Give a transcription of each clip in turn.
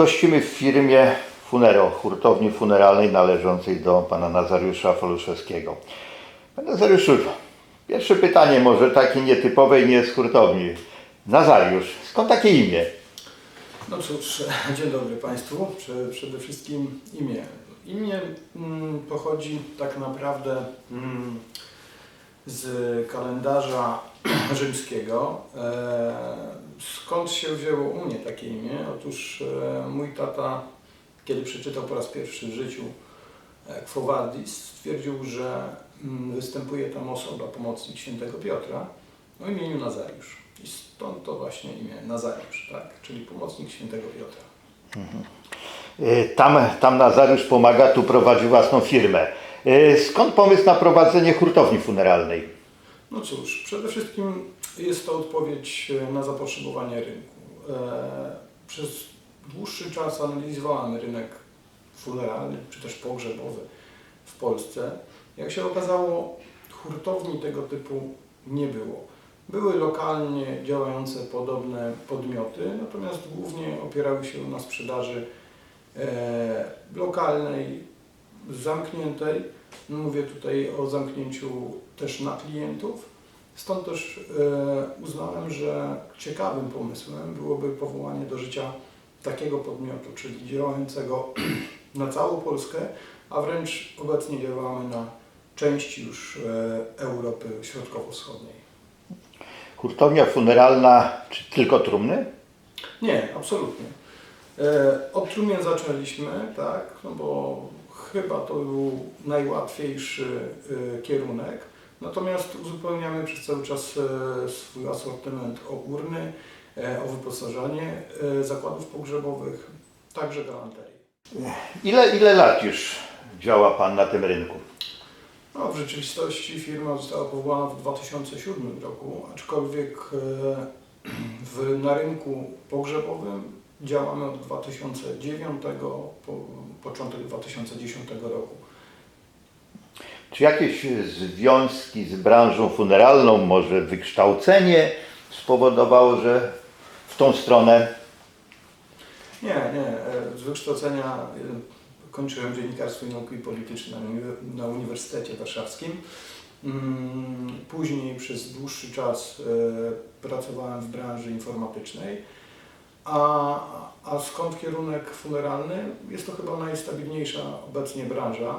Gościmy w firmie Funero, hurtowni funeralnej należącej do pana Nazariusza Foluszewskiego. Panie Nazariuszu, pierwsze pytanie może takie nietypowe i nie z hurtowni. Nazariusz, skąd takie imię? No cóż, dzień dobry Państwu. Prze- Przede wszystkim imię. Imię mm, pochodzi tak naprawdę mm, z kalendarza rzymskiego. E, skąd się wzięło u mnie takie imię? Otóż e, mój tata, kiedy przeczytał po raz pierwszy w życiu e, Quo Vadis, stwierdził, że mm, występuje tam osoba, pomocnik świętego Piotra o imieniu Nazariusz. I stąd to właśnie imię Nazariusz, tak? czyli pomocnik świętego Piotra. Y, Tam, tam Nazariusz pomaga, tu prowadzi własną firmę. Skąd pomysł na prowadzenie hurtowni funeralnej? No cóż, przede wszystkim jest to odpowiedź e, na zapotrzebowanie rynku. E, Przez dłuższy czas analizowałem rynek funeralny czy też pogrzebowy w Polsce. Jak się okazało, hurtowni tego typu nie było. Były lokalnie działające podobne podmioty, natomiast głównie opierały się na sprzedaży e, lokalnej, zamkniętej. Mówię tutaj o zamknięciu też na klientów. Stąd też e, uznałem, że ciekawym pomysłem byłoby powołanie do życia takiego podmiotu, czyli działającego na całą Polskę, a wręcz obecnie działamy na części już e, Europy Środkowo-Wschodniej. Hurtownia funeralna, czy tylko trumny? Nie, absolutnie. E, Od trumien zaczęliśmy, tak, no bo chyba to był najłatwiejszy e, kierunek. Natomiast uzupełniamy przez cały czas e, swój asortyment o urny, e, o wyposażenie e, zakładów pogrzebowych, także galanterii. Ile, ile lat już działa Pan na tym rynku? No, w rzeczywistości firma została powołana w 2007 roku, aczkolwiek w, na rynku pogrzebowym działamy od 2009, po, początek 2010 roku. Czy jakieś związki z branżą funeralną, może wykształcenie spowodowało, że w tą stronę? Nie, nie. Z wykształcenia e, kończyłem dziennikarstwo i nauki polityczne na Uniwersytecie Warszawskim. Mm, Później przez dłuższy czas e, pracowałem w branży informatycznej. A, a skąd kierunek funeralny? Jest to chyba najstabilniejsza obecnie branża.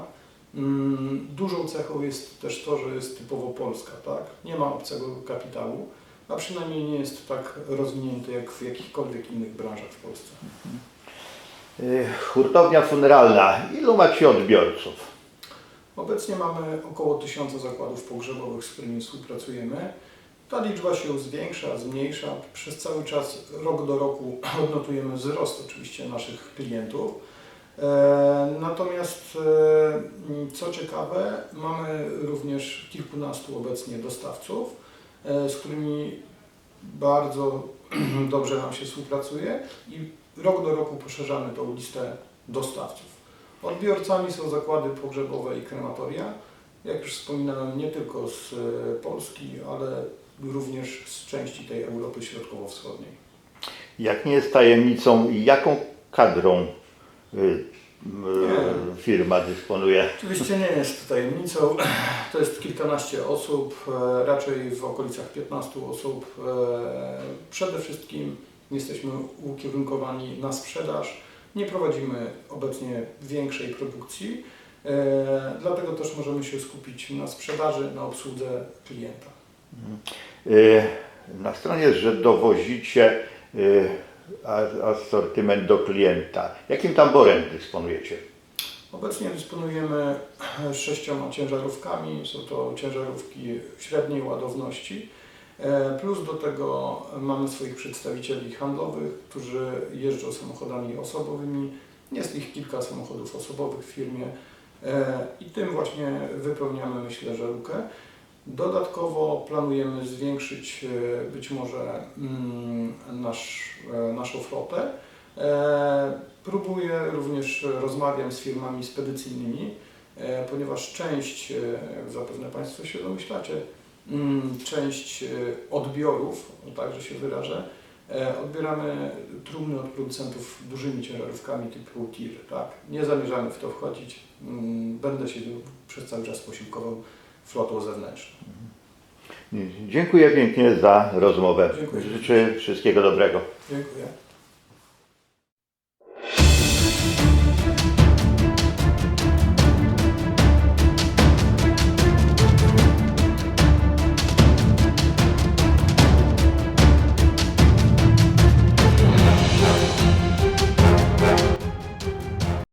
Mm, Dużą cechą jest też to, że jest typowo polska, tak? Nie ma obcego kapitału, a przynajmniej nie jest tak rozwinięty jak w jakichkolwiek innych branżach w Polsce. Y, Hurtownia funeralna, ilu macie odbiorców? Obecnie mamy około 1000 zakładów pogrzebowych, z którymi współpracujemy. Ta liczba się zwiększa, zmniejsza. Przez cały czas, rok do roku odnotujemy wzrost oczywiście naszych klientów. E, Natomiast, e, co ciekawe, mamy również kilkunastu obecnie dostawców, e, z którymi bardzo dobrze nam się współpracuje i rok do roku poszerzamy tą listę dostawców. Odbiorcami są zakłady pogrzebowe i krematoria. Jak już wspominałem, nie tylko z e, Polski, ale również z części tej Europy Środkowo-Wschodniej. Jak nie jest tajemnicą, jaką kadrą y, y, firma dysponuje? Oczywiście nie jest tajemnicą. To jest kilkanaście osób, e, raczej w okolicach 15 osób. E, Przede wszystkim jesteśmy ukierunkowani na sprzedaż. Nie prowadzimy obecnie większej produkcji, e, dlatego też możemy się skupić na sprzedaży, na obsłudze klienta. Y, Na stronie że dowozicie a- asortyment do klienta. Jakim tamborem dysponujecie? Obecnie dysponujemy sześcioma ciężarówkami. Są to ciężarówki średniej ładowności. E, Plus do tego mamy swoich przedstawicieli handlowych, którzy jeżdżą samochodami osobowymi. Jest ich kilka samochodów osobowych w firmie e, i tym właśnie wypełniamy, myślę, że lukę. Dodatkowo planujemy zwiększyć e, być może mm, nasz, e, naszą flotę. E, Próbuję również, rozmawiam z firmami spedycyjnymi, e, ponieważ część, e, zapewne Państwo się domyślacie, mm, część e, odbiorów, tak że się wyrażę, E, Odbieramy trumny od producentów dużymi ciężarówkami typu TIR. Tak? Nie zamierzamy w to wchodzić. Mm, Będę się przez cały czas posiłkował flotą zewnętrzną. Dziękuję pięknie za rozmowę. Dziękuję. Życzę wszystkiego dobrego. Dziękuję.